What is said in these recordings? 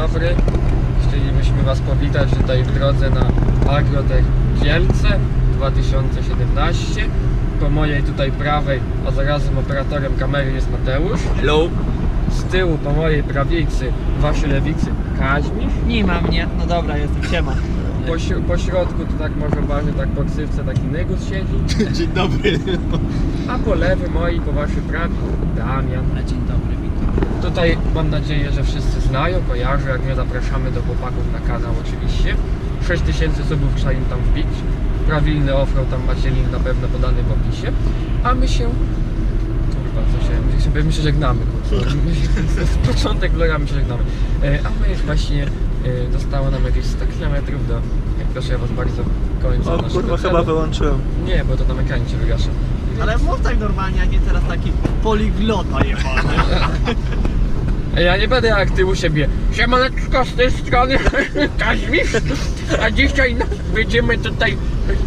dobry. Chcielibyśmy Was powitać tutaj w drodze na Agrotech Kielce 2017. Po mojej tutaj prawej, a zarazem operatorem kamery jest Mateusz. Hello. Z tyłu po mojej prawicy, Waszej lewicy Kaźmisz. Nie ma mnie. No dobra, jestem siema. Po, po środku to tak może ważny, tak po ksywce taki Nygus siedzi. Dzień dobry. A po lewej mojej, po Waszej prawej Damian. Dzień dobry. Tutaj mam nadzieję, że wszyscy znają, kojarzą, jak nie zapraszamy do chłopaków na kanał oczywiście. 6000 subów trzeba im tam wbić. Prawilny offroad, tam macie link na pewno podany w opisie. A my się... Kurwa, co się... My się żegnamy, kurwa. My- Z początek vloga my się żegnamy. E, A my właśnie... e, Zostało nam jakieś 100 km do... jak Proszę ja was bardzo końca O naszego kurwa, celu. chyba wyłączyłem. Nie, bo to na ekranie się wygaszy. Ale mów tak normalnie, a nie teraz taki poliglota jebany. Ja nie będę jak ty u siebie. Siemaneczko z tej strony Kaźmisz. A dzisiaj no, będziemy tutaj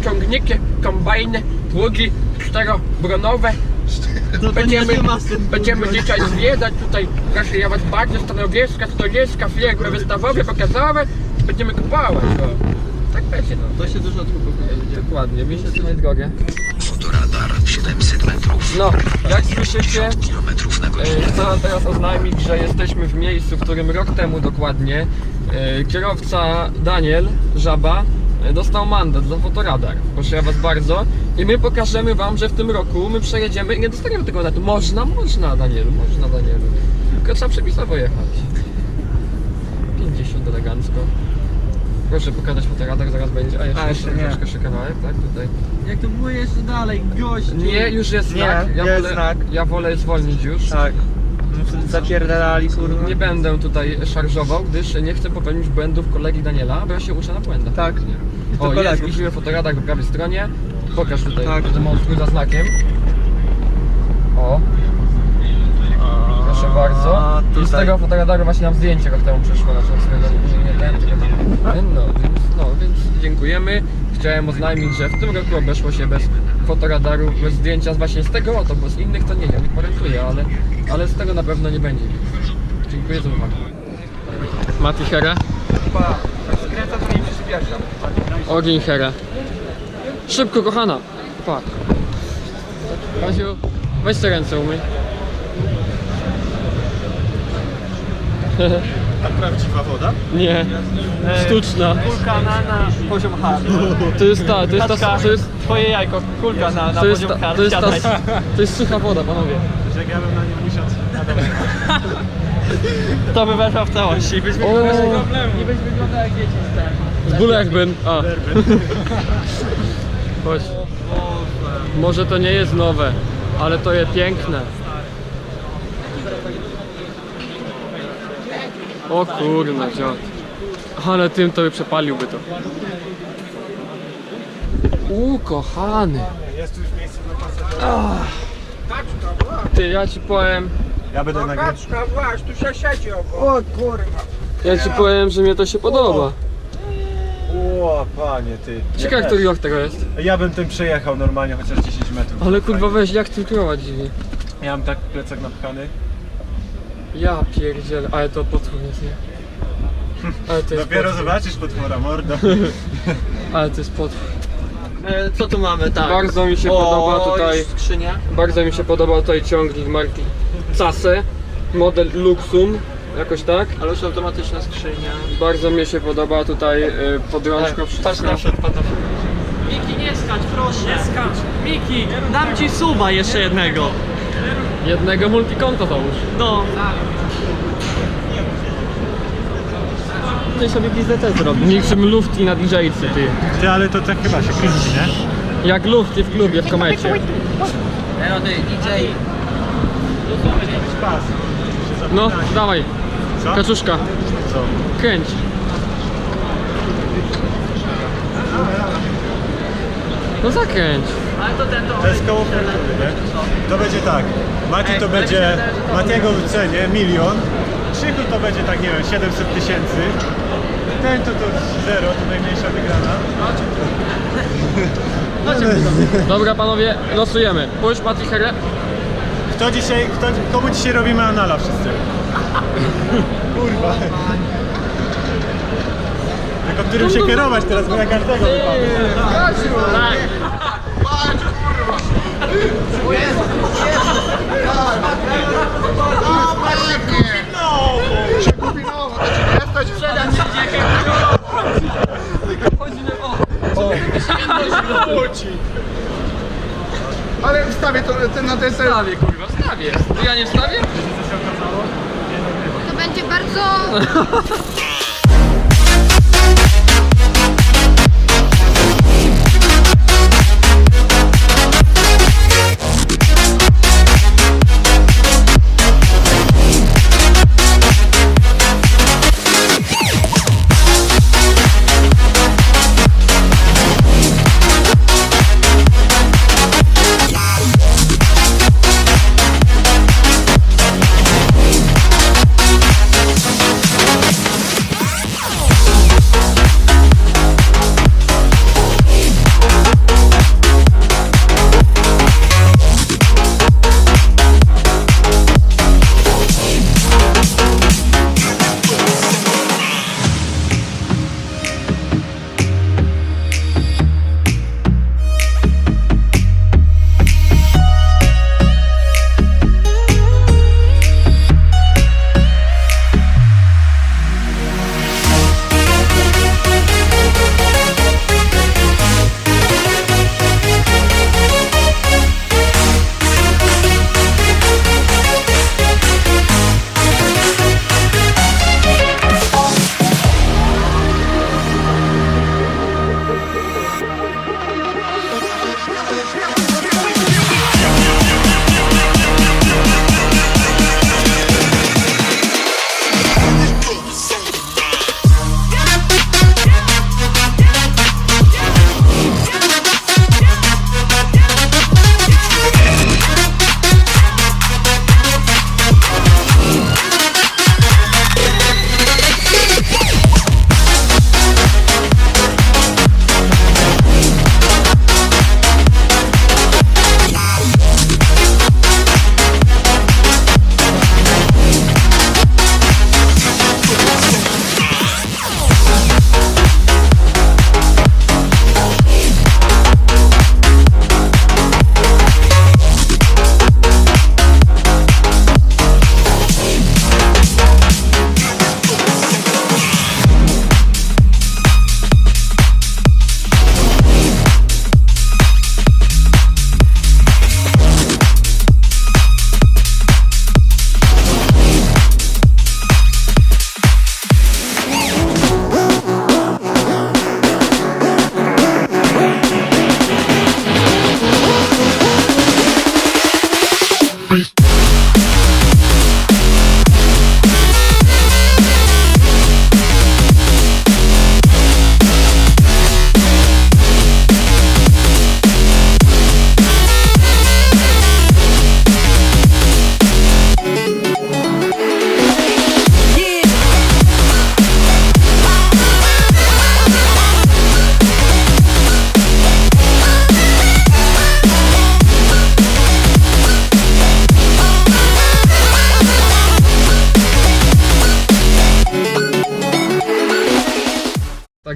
ciągniki, kombajny, pługi czterobronowe. No Będziemy, będziemy dzisiaj zwiedzać tutaj nasze ja was bardzo stanowiska, stoliska, firmy wystawowe, pokazowe. Będziemy kupować. No. Tak będzie no. To się dużo będzie. Dokładnie, miesiąc na drogę. Fotoradar 700 metrów. No, jak słyszycie, 50 km na E, wam teraz oznajmić, że jesteśmy w miejscu, w którym rok temu dokładnie e, kierowca Daniel Żaba e, dostał mandat za fotoradar. Proszę ja was bardzo. I my pokażemy wam, że w tym roku my przejedziemy i nie dostaniemy tego mandatu. Można, można Danielu, można Danielu. Tylko trzeba przepisowo jechać. 50 elegancko. Proszę pokazać fotoradar, zaraz będzie. A jeszcze, A, jeszcze nie. troszkę jeszcze kawałek, tak? Tutaj. Jak to było jeszcze dalej, gościu? Nie, już jest Nie, znak. Ja jest wolę, znak. Ja wolę zwolnić już. Tak. No wtedy zapierdalali, kurwa. Nie będę tutaj szarżował, gdyż nie chcę popełnić błędów kolegi Daniela, bo ja się uczę na błędach. Tak. To O, jest, kolegów. widzimy fotoradar po prawej stronie. Pokaż tutaj, Tak. demonstruj za znakiem. O, proszę bardzo. A, I z tutaj. tego fotoradaru właśnie nam zdjęcie rok temu przyszło, znaczy z tego no, więc, no, więc dziękujemy. Chciałem oznajmić, że w tym roku obeszło się bez fotoradaru, bez zdjęcia właśnie z tego oto, bo z innych to nie, ja nie gwarantuję, ale, ale z tego na pewno nie będzie. Dziękuję za uwagę. Mati Hera. Skręca to nie przyspieszam. Ogień Hera. Szybko, kochana. Patrz. Kaziu, weź te ręce umyj. A prawdziwa woda? Nie, sztuczna. Kulka na, na poziom H. To jest ta, to jest ta, to jest, twoje jajko, kulka na, na to jest, poziom ta, H. to jest, ta, siadaj. to jest sucha woda, panowie. Że ja bym na nią usiadł. To by weszła w całości. Byś O. nie byś wyglądał jak dzieci z Z Bulekbyn. A. Chodź. Może to nie jest nowe, ale to jest piękne. O kurna, dziad. Ale tym to by przepaliłby to. U, kochany. Jest już miejsce na pasażera. Ty, ja ci powiem, Ja będę nagrywał. Kaczka, właśnie, tu się siedzi obok. O kurwa. ja ci powiem, że mnie to się podoba. O, panie ty. Ciekawe, Ja który też. rok tego jest. Ja bym tym przejechał normalnie, chociaż 10 metrów. Ale kurwa weź, jak tym kierować dziwnie. Ja mam tak plecak napchany. Ja pierdzielę, ale to potwór jest, nie? Ale to jest Dopiero potwór. zobaczysz potwora mordo. Ale to jest potwór. E, co tu mamy, tak? Bardzo mi się o, podoba tutaj- już Skrzynia. Bardzo mi się podobał tutaj ciągnik marki Case, model Luxum, jakoś tak. Ale już automatyczna skrzynia. Bardzo mi się podoba tutaj y, podrączka, Patrz wszystko. na przód, patrz na przód. Miki, nie skacz, proszę. Nie skacz. Miki, dam ci suba jeszcze jednego. Jednego multikonto załóż. No. Ty sobie wizytę zrobić. Niczym lufti na DJ-cy, ty. Ty, ale to tak chyba się kręci, nie? Jak lufti w klubie, w komecie. No ty, DJ. No, dawaj, Co? kaczuszka, Co? kręć. No zakręć. Ale to ten to... To jest koło kultury, nie? To będzie tak. Mati to będzie, Matiego w cenie milion. Krzychu to będzie tak, nie wiem, 700 tysięcy. Ten to to zero, to najmniejsza wygrana. Dobra panowie, losujemy. Pójdź Mati Herę. Kto dzisiaj, kto, komu dzisiaj robimy anala wszyscy? Kurwa. tylko którym się kierować teraz, bo ja każdego wypadł. Tak. Sprzedam ci Ale wstawię to ten na deser. Wstawię, kurwa, wstawię. Ja nie wstawię? To będzie bardzo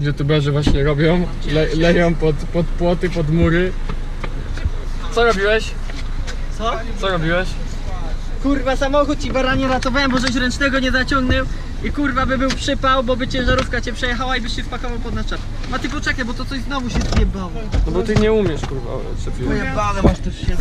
youtuberzy właśnie robią. Le, leją pod, pod płoty, pod mury. Co robiłeś? Co? Co robiłeś? Kurwa, samochód ci baranie ratowałem, bo żeś ręcznego nie zaciągnął i kurwa by był przypał, bo by ciężarówka cię przejechała i byś się wpakował pod naczep. A ty poczekaj, bo to coś znowu się zjebało. No bo ty nie umiesz, kurwa, przed. Pojebane masz też się.